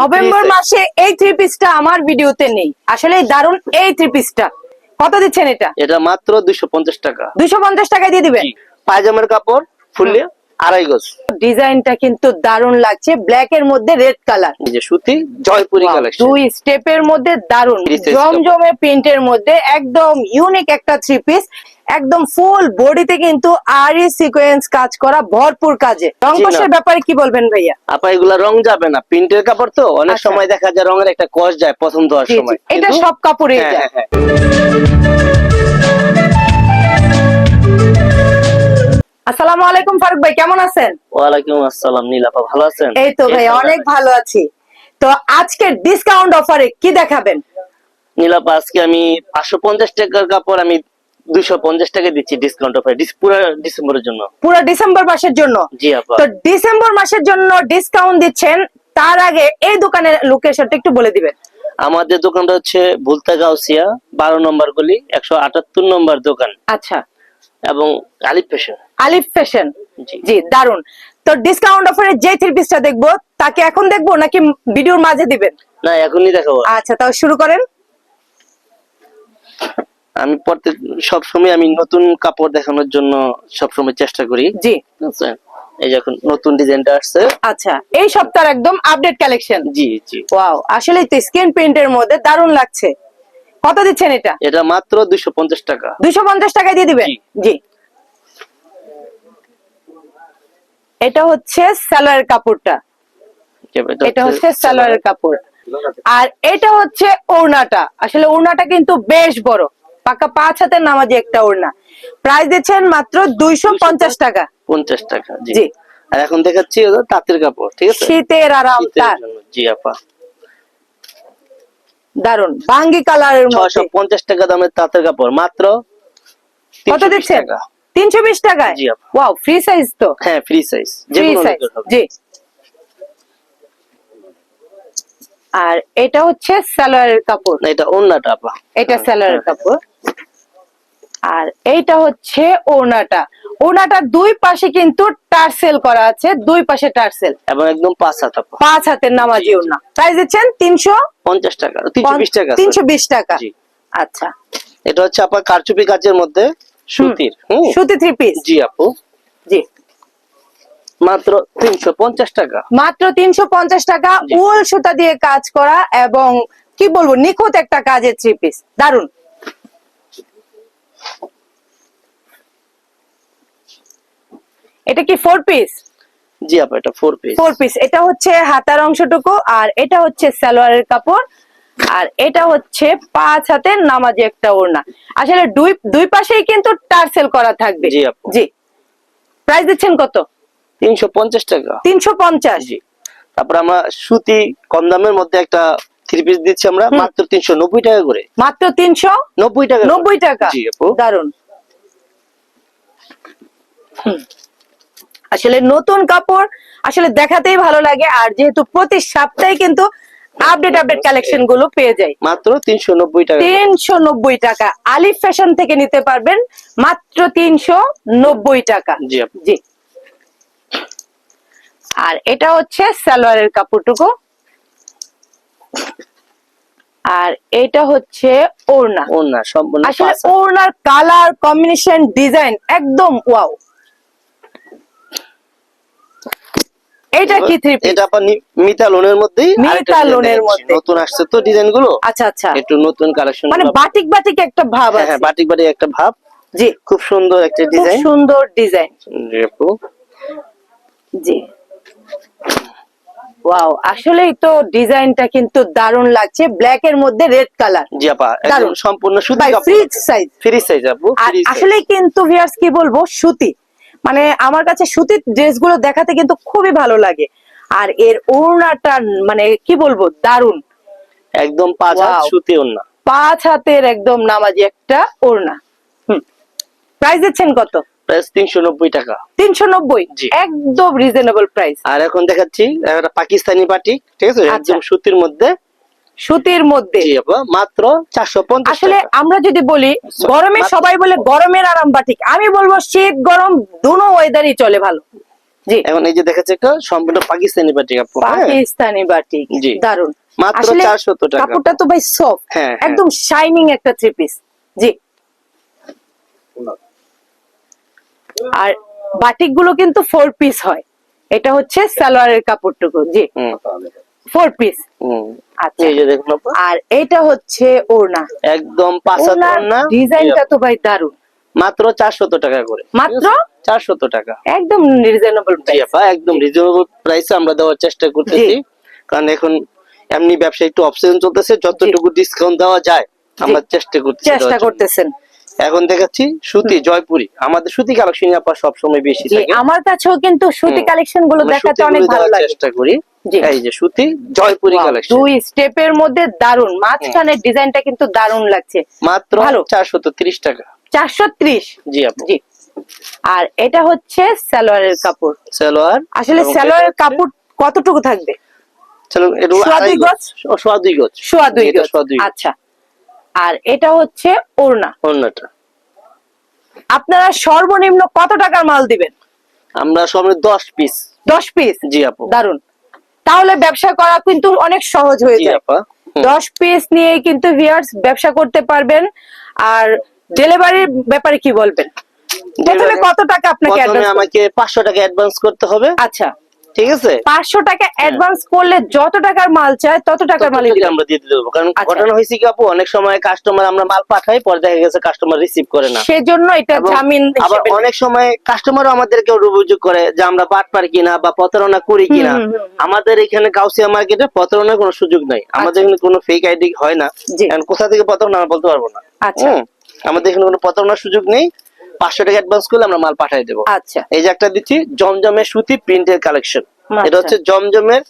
November মাসে এই three পিসটা আমার ভিডিওতে নেই। আসলে দারুণ এই থ্রি পিসটা কত দিচ্ছেন এটা? এটা মাত্র দুইশো পঞ্চাশ টাকা। দুইশো পঞ্চাশ টাকায় দিয়ে দিবেন? পায়জামার কাপড় ফুললে আড়াই গজ। ডিজাইনটা কিন্তু দারুণ লাগছে। ব্ল্যাক এর মধ্যে রেড কালার যে সুতি জয়পুরি কালেকশন দুই স্টেপের মধ্যে দারুণ জমজমে প্রিন্টের মধ্যে একদম ইউনিক একটা থ্রি পিস একদম ফুল বডিতে কিন্তু আরি সিকোয়েন্স কাজ করা ভরপুর কাজে। রংকশের ব্যাপারে কি বলবেন ভাইয়া? আপা এগুলা রং যাবে না। প্রিন্টের কাপড় তো অনেক আচ্ছা। সময় দেখা যায় রঙের একটা কষ যায় পছন্দ হওয়ার। সময়। এটা সব কাপড়ে হ্যাঁ, যায়। হ্যাঁ, হ্যাঁ। আসসালামু আলাইকুম ফারুক ভাই কেমন আছেন? ওয়ালাইকুম আসসালাম নীলাপা ভালো আছেন? এই তো ভাই অনেক ভালো আছি। তো আজকে ডিসকাউন্ট অফারে কি দেখাবেন? নীলাপা আজকে আমি পাঁচশো পঞ্চাশ টাকার কাপড় আমি দুইশো পঞ্চাশ টাকা দিচ্ছি ডিসকাউন্ট অফার পুরো ডিসেম্বরের জন্য। পুরো ডিসেম্বর মাসের জন্য? জি আপা। তো ডিসেম্বর মাসের জন্য ডিসকাউন্ট দিচ্ছেন তার আগে এই দোকানের লোকেশনটা একটু বলে দিবেন। আমাদের দোকানটা হচ্ছে ভুলতা গাউসিয়া বারো নম্বর গলি একশো আটাত্তর নম্বর দোকান। আচ্ছা। এবং আলিফ ফ্যাশন। আলিফ ফ্যাশন। জি। জি দারুণ তো ডিসকাউন্ট অফারে যে থ্রি পিসটা দেখব তাকে এখন দেখব নাকি ভিডিওর মাঝে দিবেন? না এখনই দেখাবো। আচ্ছা তাও শুরু করেন। আমি প্রত্যেক সবসময় আমি নতুন কাপড় দেখানোর জন্য সবসময় চেষ্টা করি। জি। বুঝছেন? এই যে এখন নতুন ডিজাইনটা আসছে। আচ্ছা এই সপ্তাহের একদম আপডেট কালেকশন জি জি। ওয়াও আসলে তো স্ক্রিন প্রিন্টের মধ্যে দারুণ লাগছে। কত দিচ্ছেন এটা? এটা মাত্র দুইশো পঞ্চাশ টাকা। দুইশো পঞ্চাশ টাকায় দিয়ে দিবেন? জি। এটা হচ্ছে স্যালোয়ারের কাপড়টা। এটা হচ্ছে স্যালোয়ারের কাপড়। আর এটা হচ্ছে ওড়নাটা। আসলে ওড়নাটা কিন্তু বেশ বড়। পাকা পাঁচ হাতের নামাজি একটা ওড়না। প্রাইস দিচ্ছেন মাত্র দুইশো পঞ্চাশ টাকা। পঞ্চাশ টাকা জি। আর এখন দেখাচ্ছি তাঁতের কাপড় ঠিক আছে? শীতের আরাম তার। জি আপা। দারুণ বাঙ্গি কালারের মধ্যে। পঞ্চাশ টাকা দামের তাঁতের কাপড় মাত্র কত 320 দিচ্ছেন? তিনশো বিশ টাকায়? জি আপা। ওয়াও ফ্রি সাইজ তো। হ্যাঁ ফ্রি সাইজ ফ্রি সাইজ জি। আর এটা হচ্ছে সালোয়ারের কাপড়। এটা আপা। এটা সালোয়ারের হ্যাঁ। কাপড়। আর এইটা হচ্ছে ওড়নাটা। ওড়নাটার দুই পাশে কিন্তু টার্সেল করা আছে দুই পাশে টার্সেল। এবং একদম পাঁচ হাত পাঁচ হাতের নামাজি। ওড়না। প্রাইস দিচ্ছেন তিনশো পঞ্চাশ টাকা তিনশো বিশ টাকা তিনশো বিশ টাকা। আচ্ছা। এটা হচ্ছে আপনার কারচুপি কাজের মধ্যে সুতির। সুতি থ্রি পিস জি আপু। জি। মাত্র তিনশো পঞ্চাশ টাকা। মাত্র তিনশো পঞ্চাশ টাকা। উল সুতা দিয়ে কাজ করা এবং কি বলব নিখুঁত একটা কাজের থ্রি পিস দারুণ এটা কি ফোর পিস জি আপা এটা ফোর পিস ফোর পিস এটা হচ্ছে হাতার অংশটুকু আর এটা হচ্ছে সালোয়ারের কাপড় আর এটা হচ্ছে পাঁচ হাতের নামাজি একটা ওড়না। আসলে দুই দুই পাশেই কিন্তু টার্সেল করা থাকবে। জি আপু। জি। প্রাইস দিচ্ছেন কত? তিনশো পঞ্চাশ টাকা। তিনশো পঞ্চাশ। জি। তারপর আমরা সুতি কম দামের মধ্যে একটা থ্রি পিস দিচ্ছি আমরা মাত্র তিনশো নব্বই টাকা করে। মাত্র তিনশো নব্বই টাকা নব্বই টাকা। জি আপু। দারুণ আসলে নতুন কাপড় আসলে দেখাতেই ভালো লাগে আর যেহেতু প্রতি সপ্তাহে কিন্তু আপডেট আপডেট কালেকশনগুলো পেয়ে যায় মাত্র তিনশো নব্বই টাকা তিনশো নব্বই টাকা। আলিফ ফ্যাশন থেকে নিতে পারবেন মাত্র তিনশো নব্বই টাকা। জি জি। আর এটা হচ্ছে সালোয়ারের কাপড়টুকু। আর এটা হচ্ছে ওড়না। ও না সম্পূর্ণ আসলে ওড়নার কালার কম্বিনেশন ডিজাইন একদম ওয়াও এটা কি থ্রি এটা আপা মিতা লোনের মধ্যেই মিতা লোনের মধ্যে। নতুন আসছে তো ডিজাইনগুলো আচ্ছা আচ্ছা। একটু নতুন কালেকশন মানে বাটিক বাটিক একটা ভাব হ্যাঁ আছে। হ্যাঁ বাটিক বাটিক একটা ভাব। জি। খুব সুন্দর একটা খুব ডিজাইন সুন্দর ডিজাইন জি আপু জি। ওয়াও আসলেই তো ডিজাইনটা কিন্তু দারুণ লাগছে। ব্ল্যাক এর মধ্যে রেড কালার জি আপা একদম সম্পূর্ণ সুতি ফ্রি সাইজ ফ্রি সাইজ আপু আসলে কিন্তু ভিউয়ার্স কি বলব সুতি। মানে আমার কাছে সুতির ড্রেসগুলো দেখাতে কিন্তু খুবই ভালো লাগে। আর এর ওড়নাটা মানে কি বলব দারুণ। একদম পাঁচ হাত সুতি ওন্না পাঁচ হাতের একদম নামাজি একটা ওড়না। হুম। প্রাইস দিচ্ছেন কত? প্রাইস তিনশো নব্বই টাকা। তিনশো নব্বই? জি। একদম রিজনেবল প্রাইস আর এখন দেখাচ্ছি একটা পাকিস্তানি বাটিক ঠিক আছে? আচ্ছা। একদম সুতির মধ্যে। সুতির মধ্যে। মাত্র চারশো পঞ্চাশ আসলে আমরা যদি বলি গরমে সবাই বলে গরমের আরাম বাটিক আমি বলব শীত গরম দুনো ওয়েদারই চলে ভালো। জি। এখন এই যে দেখাচ্ছে একটা সম্পূর্ণ পাকিস্তানি বাটিক হ্যাঁ? পাকিস্তানি বাটিক জি। দারুণ মাত্র আসলে চারশো টাকা। কাপড়টা তো ভাই সফট হ্যাঁ, হ্যাঁ। একদম শাইনিং একটা থ্রি পিস জি। আর বাটিকগুলো কিন্তু ফোর পিস হয়। এটা হচ্ছে সালোয়ারের কাপড়টুকু জি। ফোর পিস আচ্ছা। আপু। আর এটা হচ্ছে ওড়না। একদম ওড়না। ডিজাইনটা তো ভাই দারুণ মাত্র চারশত টাকা করে। মাত্র? চারশত টাকা। একদম রিজনেবল একদম রিজনেবল প্রাইসে আমরা দেওয়ার চেষ্টা করতেছি। কারণ এখন এমনি ব্যবসা একটু অপশন চলতেছে যতটুকু ডিসকাউন্ট দেওয়া যায় আমরা চেষ্টা করতেছি চেষ্টা করতেছেন। এখন দেখাচ্ছি সুতি জয়পুরি। আমাদের সুতি কালেকশন আপা সবসময় বেশি থাকে। আমার কাছেও কিন্তু সুতি কালেকশনগুলো দেখাতে অনেক ভালো লাগে। চেষ্টা করি। এই যে সুতি জয়পুরি কালেকশন। দুই স্টেপের মধ্যে দারুণ মাঝখানের ডিজাইনটা কিন্তু দারুণ লাগছে। মাত্র ভালো। চারশত তিরিশ টাকা। চারশো ত্রিশ জি আপু। জি। আর এটা হচ্ছে সালোয়ারের কাপড়। সালোয়ার আসলে সালোয়ারের কাপড় কতটুকু থাকবে? চলো একটু সোয়া দুই গজ? সোয়া দুই গজ। সোয়া গজ। সোয়া দুই গজ। আচ্ছা। আর এটা হচ্ছে ওড়না। অন্যটা আপনারা সর্বনিম্ন কত টাকার মাল দিবেন? আমরা সবাই দশ পিস দশ পিস জি আপু। দারুণ তাহলে ব্যবসা করা কিন্তু অনেক সহজ হয়ে জি যায়। দশ পিস নিয়ে কিন্তু ভিউয়ার্স ব্যবসা করতে পারবেন। আর ডেলিভারির ব্যাপারে কি বলবেন? প্রথমে কত টাকা আপনাকে আমাকে পাঁচশো টাকা অ্যাডভান্স করতে হবে। আচ্ছা। ঠিক আছে? পাঁচশো টাকা অ্যাডভান্স করলে যত টাকার মাল চায় তত টাকার দিবেন আমরা দিয়ে দেবো। কারণ আচ্ছা। ঘটনা হয়েছে কি আপু অনেক সময় কাস্টমার আমরা মাল পাঠাই পরে দেখা গেছে কাস্টমার রিসিভ করে না। সেজন্য এটা জামিন আবার অনেক সময় কাস্টমারও আমাদেরকে অভিযোগ করে যে আমরা বাটপার কিনা বা প্রতারণা করি কিনা। আমাদের এখানে গাউসিয়া মার্কেটে প্রতারণার কোনো সুযোগ নাই। আমাদের এখানে কোনো ফেক আইডি হয় না। কোথা থেকে প্রতারণা বলতে পারব না। আচ্ছা। আমাদের এখানে কোনো প্রতারণার সুযোগ নেই। পাঁচশো টাকা অ্যাডভান্স করলে আমরা মাল পাঠাই দেবো। আচ্ছা। এই যে একটা দিচ্ছি জমজমের সুতি প্রিন্টের কালেকশন। এটা হচ্ছে জমজমের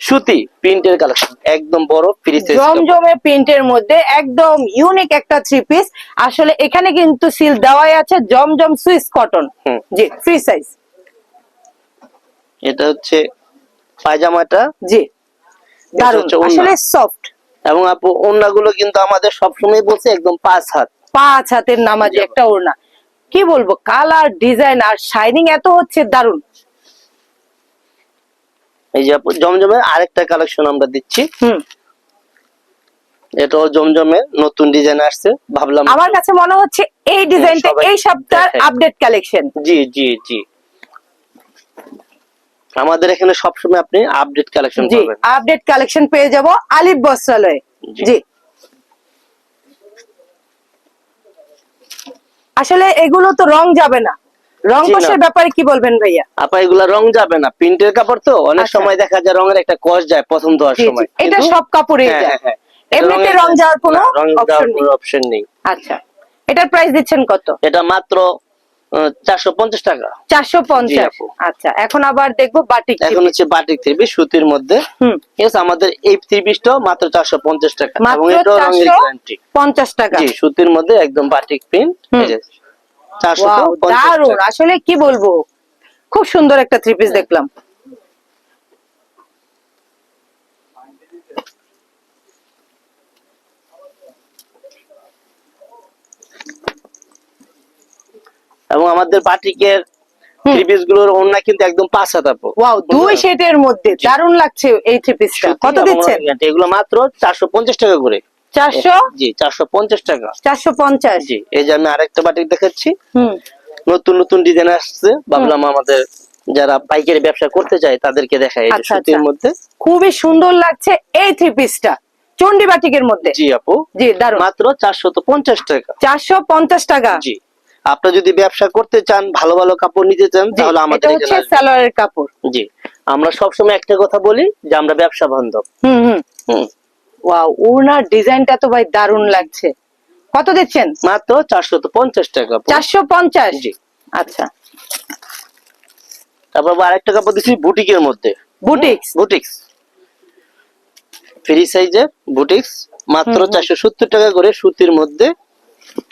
সুতি প্রিন্টের কালেকশন একদম বড় ফ্রি সাইজ জমজমে প্রিন্টের মধ্যে একদম ইউনিক একটা থ্রি পিস আসলে এখানে কিন্তু সিল দেওয়াই আছে জমজম সুইস কটন। জি ফ্রি সাইজ এটা হচ্ছে পায়জামাটা। জি। ওড়না। আসলে সফট এবং আপু ওড়নাগুলো কিন্তু আমাদের সবসময় বলছে একদম পাঁচ হাত। পাঁচ হাতের নামাজি একটা ওড়না। কি বলব? কালার ডিজাইন আর শাইনিং এত হচ্ছে দারুণ এই যে জমজমের আরেকটা কালেকশন আমরা দিচ্ছি। হুম। এটাও জমজমের নতুন ডিজাইন আসছে ভাবলাম আমার কাছে মনে হচ্ছে এই ডিজাইনটা এই সপ্তাহের আপডেট কালেকশন জি জি জি। আমাদের এখানে সবসময় আপনি আপডেট কালেকশন জি পাবেন। আপডেট কালেকশন পেয়ে যাব আলিফ বস্ত্রালয়ে। জি। আসলে এগুলো তো রং যাবে না। রং কষের ব্যাপারে কি বলবেন ভাইয়া? আপা এগুলা রং যাবে না। প্রিন্টের কাপড় তো অনেক আচ্ছা। সময় দেখা যায় রঙের একটা কষ যায় জি, জি। সময়। এটা সব কাপড়ে হ্যাঁ, হ্যাঁ, হ্যাঁ। এমনিতে রং যাওয়ার। কোনো অপশন নেই। আচ্ছা। এটার প্রাইস দিচ্ছেন কত? এটা মাত্র চারশো পঞ্চাশ টাকা। চারশো পঞ্চাশ। আচ্ছা এখন আবার দেখব বাটিক এখন হচ্ছে বাটিক সুতির মধ্যে। হুম। ঠিক আছে আমাদের এই থ্রিপিসটা মাত্র চারশো পঞ্চাশ টাকা। এবং মাত্র রঙের গ্যারান্টি পঞ্চাশ টাকা। জি সুতির মধ্যে একদম বাটিক প্রিন্ট। চারশো আসলে কি বলব? খুব সুন্দর একটা থ্রি পিস দেখলাম। এবং আমাদের বাটিকের থ্রি পিসগুলোর ওড়না কিন্তু একদম পাঁচ হাত আপু ওয়াও দুই সেটের মধ্যে। লাগছে এই থ্রি পিসটা সুতি কত দিচ্ছেন? এগুলো মাত্র চারশো পঞ্চাশ টাকা করে। জি টাকা। জি এই যে আমি আরেকটা বাটিক দেখাচ্ছি। হুম। নতুন নতুন ডিজাইন আসছে। ভাবলাম আমাদের যারা পাইকারি ব্যবসা করতে চায় তাদেরকে দেখায় এই আচ্ছা, সুতির আচ্ছা। মধ্যে। খুবই সুন্দর লাগছে এই থ্রি পিসটা চন্ডী বাটিকের মধ্যে। জি আপু। জি দারুণ মাত্র চারশো পঞ্চাশ টাকা। চারশো পঞ্চাশ টাকা। জি। আপনি যদি ব্যবসা করতে চান ভালো ভালো কাপড় নিতে চান তাহলে আমাদের এটা হচ্ছে সালোয়ারের কাপড়। জি আমরা সবসময় একটা কথা বলি যে আমরা ব্যবসা বান্ধব। হুম হুম। হুম। ওয়াও ওনার ডিজাইনটা তো ভাই দারুণ লাগছে। কত দিচ্ছেন? মাত্র চারশো পঞ্চাশ টাকা। চারশো পঞ্চাশ? জি। আচ্ছা। তারপর আবার আরেকটা কাপড় দিচ্ছি বুটিকের মধ্যে। বুটিক্স? বুটিক্স। ফ্রি সাইজের বুটিক্স মাত্র। চারশো সত্তর টাকা করে সুতির মধ্যে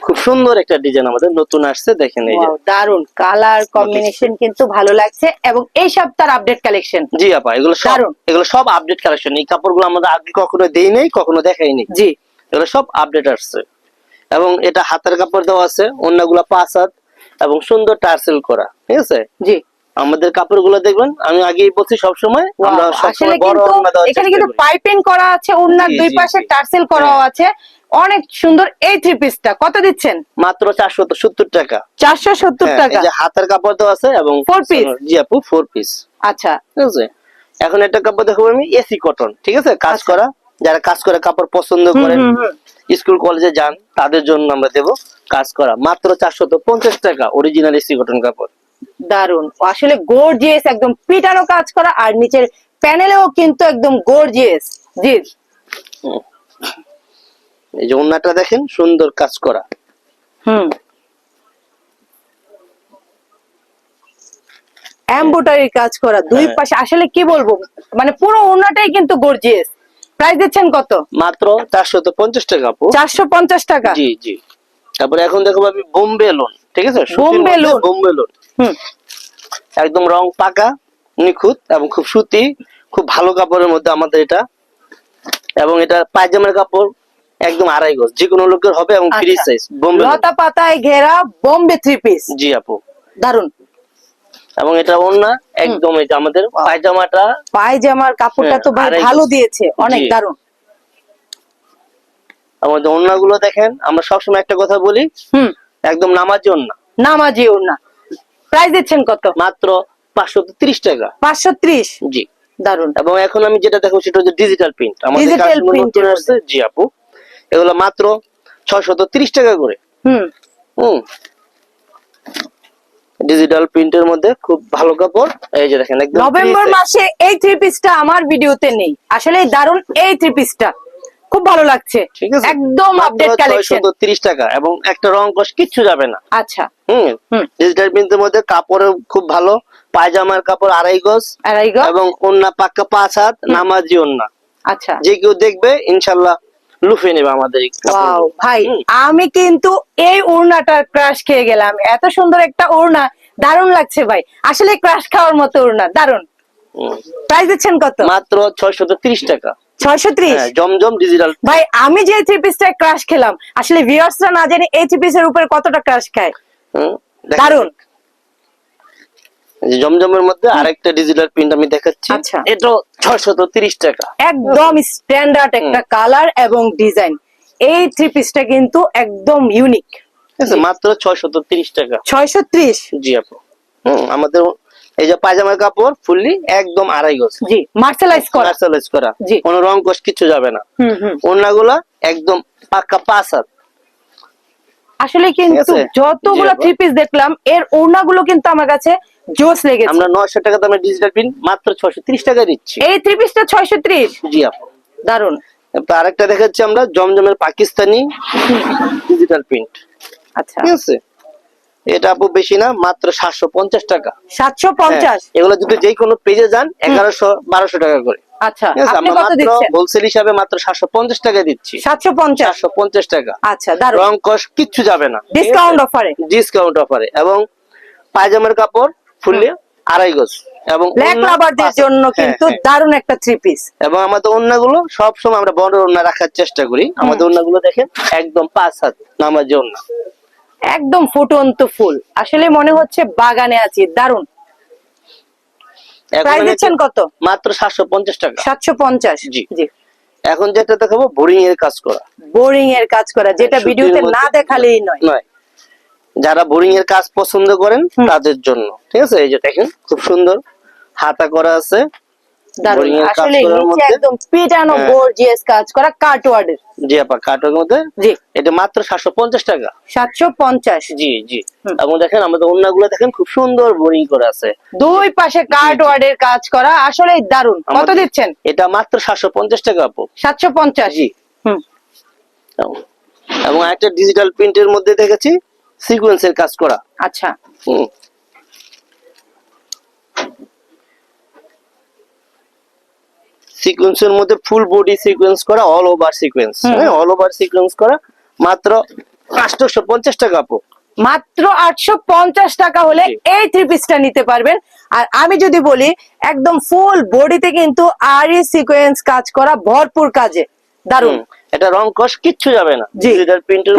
খুব সুন্দর একটা ডিজাইন আমাদের নতুন আসছে দেখেন এই যে। দারুণ কালার কম্বিনেশন কিন্তু ভালো লাগছে এবং এই সপ্তাহের আপডেট কালেকশন জি আপা এগুলো সব এগুলো সব আপডেট কালেকশন এই কাপড়গুলো আমাদের আগে কখনো দেই নাই কখনো দেখাইনি জি। এগুলো সব আপডেট আসছে। এবং এটা হাতের কাপড় দেওয়া আছে অন্যগুলো পাঁচ হাত এবং সুন্দর টার্সেল করা ঠিক আছে? জি। আমাদের কাপড়গুলো দেখবেন আমি আগেই বলছি সবসময় আমরা Wow, আসলে কিন্তু এখানে কিন্তু পাইপিং করা আছে ওড়নার দুই পাশে। টার্সেল করাও আছে। অনেক সুন্দর এই থ্রি পিসটা কত দিচ্ছেন? মাত্র চারশো সত্তর টাকা। চারশো সত্তর হ্যাঁ, টাকা। এই যে হাতের কাপড় দেওয়া আছে এবং Four piece? জি আপু ফোর পিস আচ্ছা। ঠিক আছে? এখন একটা কাপড় দেখাবো আমি এসি কটন ঠিক আছে? কাজ আচ্ছা। করা যারা কাজ করে কাপড় পছন্দ করেন। স্কুল কলেজে যান তাদের জন্য আমরা দেব কাজ করা। মাত্র চারশো পঞ্চাশ টাকা অরিজিনাল এসি কটন কাপড়। দারুণ আসলে গর্জিয়াস একদম পিটানো কাজ করা আর নিচের প্যানেলেও কিন্তু একদম গর্জিয়াস জি। এই যে ওন্নাটা দেখেন সুন্দর কাজ করা। হুম। এমব্রয়ডারি কাজ করা দুই হ্যাঁ। পাশে আসলে কি বলব? মানে পুরো ওনাটাই কিন্তু গর্জিয়াস প্রাইস দিচ্ছেন কত? মাত্র চারশো পঞ্চাশ টাকা আপু। চারশো পঞ্চাশ টাকা? জি জি। তারপরে এখন দেখো আমি বোম্বে লোন ঠিক আছে? বোম্বে লোন। বোম্বে লোন হুম। একদম রং পাকা নিখুঁত এবং খুব সুতি খুব ভালো কাপড়ের মধ্যে আমাদের এটা। এবং এটা পায়জামার কাপড় একদম আড়াই গজ যে কোনো লোকের হবে এবং ফ্রি আচ্ছা। সাইজ বোম্বে লতা পাতায় ঘেরা বোম্বে থ্রি পিস জি আপু। দারুণ এবং এটা ওন্না একদম এটা আমাদের পায়জামাটা। পায়জামার কাপড়টা তো ভাই হ্যাঁ, ভালো দিয়েছে অনেক দারুণ আমাদের ওন্না গুলো দেখেন আমরা সবসময় একটা কথা বলি হুম। একদম নামাজি ওন্না নামাজি ওড়না। প্রাইস দিচ্ছেন কত? মাত্র পাঁচশো তিরিশ টাকা। পাঁচশো ত্রিশ? জি। দারুণ এবং এখন আমি যেটা দেখো সেটা হচ্ছে ডিজিটাল প্রিন্ট আমাদের নতুন আসছে জি আপু। এগুলো মাত্র ছয়শত তিরিশ টাকা করে। হুম। হুম। ডিজিটাল প্রিন্টের মধ্যে খুব ভালো কাপড়। এই যে দেখেন একদম নভেম্বর মাসে এই থ্রি পিসটা আমার ভিডিওতে নেই। আসলে দারুণ এই থ্রি পিসটা খুব ভালো লাগছে। একদম আপডেট কালেকশন ছয়শত তিরিশ টাকা এবং একটা রং কষ কিচ্ছু যাবে না। আচ্ছা। হুম। ডিজিটাল প্রিন্টের মধ্যে কাপড় খুব ভালো পায়জামার কাপড় আড়াই গজ আড়াই গজ। এবং ওন্না পাক্কা পাঁচ হাত নামাজি ওন্না। আচ্ছা। যে কেউ দেখবে ইনশাল্লাহ লুফে নেবে আমাদের ভাই আমি কিন্তু এই ওড়নাটার ক্রাশ খেয়ে গেলাম। এত সুন্দর একটা ওড়না দারুণ লাগছে ভাই। আসলে ক্রাশ খাওয়ার মতো ওড়না দারুণ। প্রাইস দিচ্ছেন কত? মাত্র ছয়শত টাকা। ছয়শো ত্রিশ? হ্যাঁ, জমজম ডিজিটাল ভাই আমি যে থ্রি পিসটা ক্রাশ খেলাম আসলে ভিউয়ার্সরা না জানে এই থ্রি পিসের উপরে কতটা ক্রাশ খায়? যে জমজমের মধ্যে আরেকটা ডিজিটাল প্রিন্ট আমি দেখাচ্ছি। আচ্ছা। ছয়শত তিরিশ টাকা। একদম স্ট্যান্ডার্ড একটা কালার এবং ডিজাইন এই থ্রি পিসটা কিন্তু একদম ইউনিক মাত্র ছয়শত তিরিশ টাকা। ছয়শো ত্রিশ? জি আপু। হম আমাদের এই যে পায়জামার কাপড় ফুললি একদম আড়াই গজ। জি মার্শালাইজ করা। Personalize করা। জি। কোনো রং কোষ কিছু যাবে না। হুম হুম। ওড়নাগুলা একদম পাক্কা পাঁচ হাত। আসলে কিন্তু যতগুলো থ্রি পিস দেখলাম এর ওড়নাগুলো কিন্তু আমার কাছে জোস লেগেছে। আমরা নয়শো টাকা দামের ডিজিটাল প্রিন্ট মাত্র ছয়শো তিরিশ টাকা দিচ্ছি। এই থ্রি পিসটা ছয়শো ত্রিশ? জি আপু। দারুণ আরেকটা দেখাচ্ছি আমরা জমজমের পাকিস্তানি ডিজিটাল প্রিন্ট আচ্ছা। ঠিক আছে? এটা আপু বেশি না মাত্র সাতশো পঞ্চাশ টাকা। সাতশো পঞ্চাশ? হ্যাঁ, এগুলো যদি যে কোনো পেজে যান এগারোশো বারোশো টাকা করে। আচ্ছা আমরা কত মাত্র হোলসেল হিসাবে মাত্র সাতশো পঞ্চাশ টাকা দিচ্ছি। সাতশো পঞ্চাশ? পঞ্চাশ টাকা। আচ্ছা দারুণ রং কষ কিচ্ছু যাবে না। ডিসকাউন্ট অফারে ডিসকাউন্ট অফারে এবং পায়জামার কাপড় ফুললে আড়াই গজ। এবং ব্ল্যাক ওড়না লাভারদের জন্য হ্যাঁ, কিন্তু হ্যাঁ। দারুণ একটা থ্রি পিস এবং আমাদের অন্যগুলো সবসময় আমরা বড় ওড়না রাখার চেষ্টা করি। আমাদের অন্যগুলো দেখেন একদম পাঁচ হাত নামাজি ওড়না। একদম ফুটন্ত ফুল। আসলে মনে হচ্ছে বাগানে আছি। দারুণ প্রাইস দিচ্ছেন কত? মাত্র সাতশো পঞ্চাশ টাকা। সাতশো পঞ্চাশ। জি। জি। এখন যেটা দেখাবো বোরিং এর কাজ করা। বোরিং এর কাজ করা। যেটা ভিডিওতে না দেখালেই নয়। নয়। যারা বোরিং এর কাজ পছন্দ করেন তাদের জন্য। ঠিক আছে? এই যে দেখেন খুব সুন্দর। হাতা করা আছে। দারুণ boring এর কাজ আসলে নিচে একদম পিটানো। গর্জিয়াস কাজ করা কাটওয়ার্ডের। জি আপা কাটের মধ্যে? জি। এটা মাত্র সাতশো পঞ্চাশ টাকা। সাতশো পঞ্চাশ। জি জি। এবং দেখেন আমাদের অন্যগুলো দেখেন খুব সুন্দর বোরিং করে আছে। দুই পাশে কাটওয়ার্ডের কাজ করা আসলে কত দিচ্ছেন? এটা মাত্র সাতশো পঞ্চাশ টাকা আপু। সাতশো পঞ্চাশ। জি। হুম। এবং- এবং একটা ডিজিটাল প্রিন্টের মধ্যে দেখেছি সিকোয়েন্সের কাজ করা। আচ্ছা। হুম। সিকোয়েন্সের মধ্যে ফুল বডি সিকোয়েন্স করা অল ওভার সিকোয়েন্স হ্যাঁ অল ওভার সিকোয়েন্স করা মাত্র আটশোশো পঞ্চাশ টাকা আপু। মাত্র আটশো পঞ্চাশ টাকা হলে এই থ্রি পিসটা নিতে পারবেন। আর আমি যদি বলি একদম ফুল বডিতে কিন্তু আরি সিকোয়েন্স কাজ করা ভরপুর কাজে। দারুণ এটা রং কষ কিচ্ছু যাবে না। জি।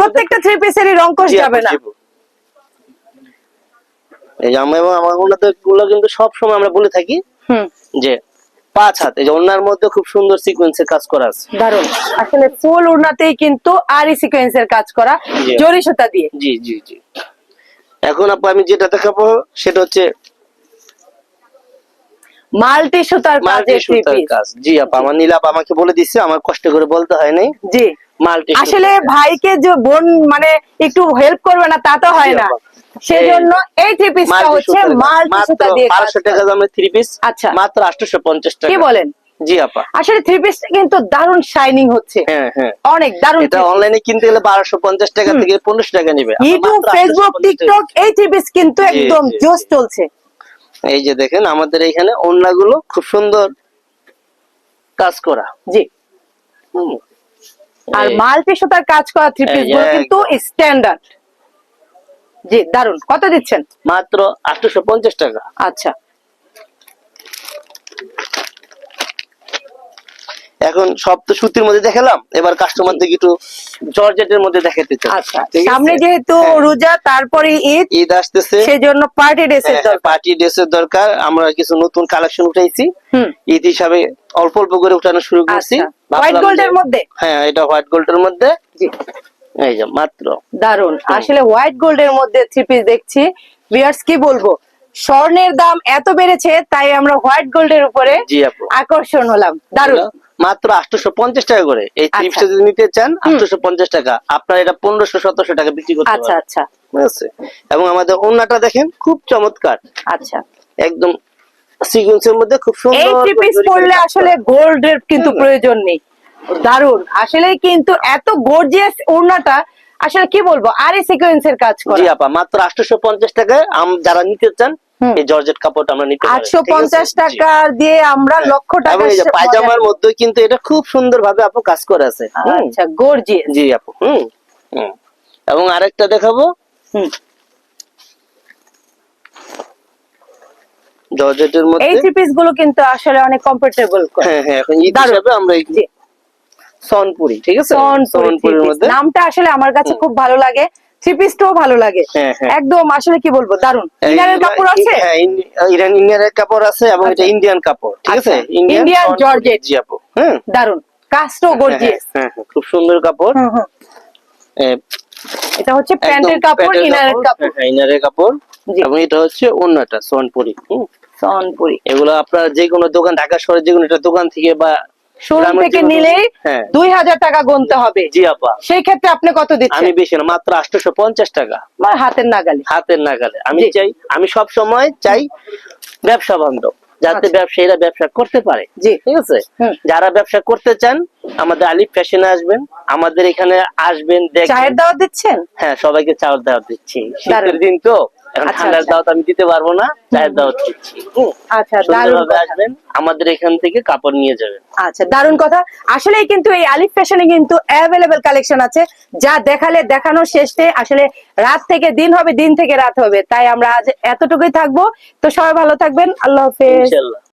প্রত্যেকটা থ্রি পিসেরই জি আপু, যাবে না এই আমার ওনাদেরগুলো কিন্তু সব সময় আমরা বলে থাকি হুম। যে পাঁচ হাত এই যে ওনার মধ্যে খুব সুন্দর সিকোয়েন্সের কাজ করা আছে। দারুণ আসলে ফুল উড়নাতেই কিন্তু আরি সিকোয়েন্সের কাজ করা। জরি সুতা দিয়ে। জি জি জি। এখন আপু আমি যেটা দেখাবো সেটা হচ্ছে মাল্টি সুতার কাজের কাজ। জি আপা আমার নীলাপ আমাকে বলে দিচ্ছে আমার কষ্ট করে বলতে হয় নাই। জি। মাল্টি আসলে ভাইকে যে বোন মানে একটু হেল্প করবে না তা তো হয় না। আপা। সেজন্য এই থ্রি পিসটা হচ্ছে মাল্টি সুতা দিয়ে কাজ বারোশো করা। টাকা দামের থ্রি পিস আচ্ছা। মাত্র আটশো পঞ্চাশ টাকা। কি বলেন? জি আপা। আসলে থ্রি পিসটা কিন্তু দারুণ শাইনিং হচ্ছে। হ্যাঁ হ্যাঁ। অনেক দারুণ এটা অনলাইনে কিনতে গেলে বারোশো পঞ্চাশ টাকা থেকে টাকা নিবে। ইউটিউব ফেসবুক টিকটক এই থ্রি পিস কিন্তু একদম জোস চলছে। এই যে দেখেন আমাদের এখানে ওড়নাগুলো খুব সুন্দর কাজ করা। জি। আর মাল্টি সুতার কাজ করা থ্রি পিসগুলো কিন্তু স্ট্যান্ডার্ড জি দারুণ কত দিচ্ছেন? মাত্র আটশো পঞ্চাশ টাকা। আচ্ছা। এখন সব তো সুতির মধ্যে দেখালাম এবার কাস্টমার একটু জর্জেটের মধ্যে দেখাতে চাই। আচ্ছা সামনে যেহেতু হ্যাঁ। রোজা তারপরে ঈদ ঈদ আসতেছে। সেজন্য পার্টি ড্রেসের দরকার। পার্টি ড্রেসের দরকার। আমরা কিছু নতুন কালেকশন উঠাইছি। হুম। ঈদ হিসাবে অল্প অল্প করে উঠানো শুরু করছি। আচ্ছা। হোয়াইট গোল্ডের মধ্যে? হ্যাঁ এটা হোয়াইট গোল্ডের মধ্যে। জি। এই যে মাত্র। দারুণ আসলে হোয়াইট গোল্ডের মধ্যে থ্রি পিস দেখছি। ভিউয়ার্স কি বলব? স্বর্ণের দাম এত বেড়েছে তাই আমরা হোয়াইট গোল্ডের উপরে আকর্ষণ হলাম। দারুণ মাত্র আটশো পঞ্চাশ টাকা করে। এই আচ্ছা। যদি নিতে চান আটশো পঞ্চাশ টাকা। আপনার এটা পনেরোশো সতেরোশো টাকা বিক্রি করতে আচ্ছা আচ্ছা। আছে? এবং আমাদের ওন্নাটা দেখেন খুব চমৎকার। আচ্ছা। একদম সিকুয়েন্সের মধ্যে খুব সুন্দর এই থ্রি পিস কাজ আসলে। গোল্ডের কিন্তু প্রয়োজন নেই। দারুণ আসলে কিন্তু এত গর্জিয়াস ওড়নাটা আসলে কি বলব আর এই সিকোয়েন্সের কাজ জি আপা মাত্র আটশো পঞ্চাশ টাকায় আম- যারা নিতে চান এই জর্জেট কাপড়টা আমরা নিতে পারি। আটশো পঞ্চাশ টাকা দিয়ে আমরা লক্ষ টাকা এবং এই পায়জামার মধ্যে কিন্তু এটা খুব সুন্দর ভাবে আপু কাজ করে আছে। আচ্ছা গর্জিয়াস জি আপু হুম হুম। এবং আরেকটা দেখাবো। হুম। জর্জেটের এই মধ্যে থ্রি পিসগুলো কিন্তু আসলে অনেক কমফোর্টেবল হ্যাঁ হ্যাঁ এখন ঈদ হিসাবে আমরা এই সনপুরি ঠিক আছে? সনপুরি সনপুরির মধ্যে। নামটা আসলে আমার কাছে খুব ভালো লাগে। থ্রি পিসটাও ভালো লাগে। একদম আসলে কি বলব দারুণ ইনারের কাপড় আছে? হ্যাঁ ইরান ইন্ডিয়ানের কাপড় আছে এবং এটা। ইন্ডিয়ান কাপড় ঠিক আছে? Indian জি আপু হ্যাঁ দারুণ কাজটাও গর্জিয়াস খুব সুন্দর কাপড়। হুম হুম। এ, এটা হচ্ছে প্যান্টের কাপড় ইনারের কাপড়। হ্যাঁ, ইনারের কাপড়। এবং এটা হচ্ছে অন্যটা সোনপুরি। সনপুরি। এগুলো আপনার যে কোনো দোকান ঢাকা শহরের যে কোনো একটা দোকান থেকে বা শোরুম থেকে হ্যাঁ। দুই হাজার টাকা গুনতে হবে। জি আপা। সেই ক্ষেত্রে আপনি কত আমি দিচ্ছেন বেশি না মাত্র আটশোশো পঞ্চাশ টাকা। আমার হাতের নাগালে। হাতের নাগালে। আমি চাই আমি সব সময় চাই ব্যবসা বান্ধব যাতে আচ্ছা। ব্যবসায়ীরা ব্যবসা করতে পারে। জি। ঠিক আছে? যারা ব্যবসা করতে চান আমাদের আলিফ ফ্যাশনে আসবেন আমাদের এখানে আসবেন চায়ের দাওয়া দিচ্ছেন? হ্যাঁ সবাইকে চাওয়ার দাওয়াত দিচ্ছি। শীতের দিন তো। এখন আচ্ছা, ঠান্ডার আচ্ছা। দাওয়াত আমি দিতে পারব না চায়ের দাওয়াত দিচ্ছি। আচ্ছা সুন্দরভাবে আসবেন আমাদের এখান থেকে কাপড় নিয়ে যাবেন। আচ্ছা দারুণ কথা। আসলে কিন্তু এই আলিফ ফ্যাশনে কিন্তু অ্যাভেলেবেল কালেকশন আছে যা দেখালে দেখানো শেষে নেই। আসলে রাত থেকে দিন হবে দিন থেকে রাত হবে। তাই আমরা আজ এতটুকুই থাকব। তো সবাই ভালো থাকবেন। আল্লাহ হাফেজ।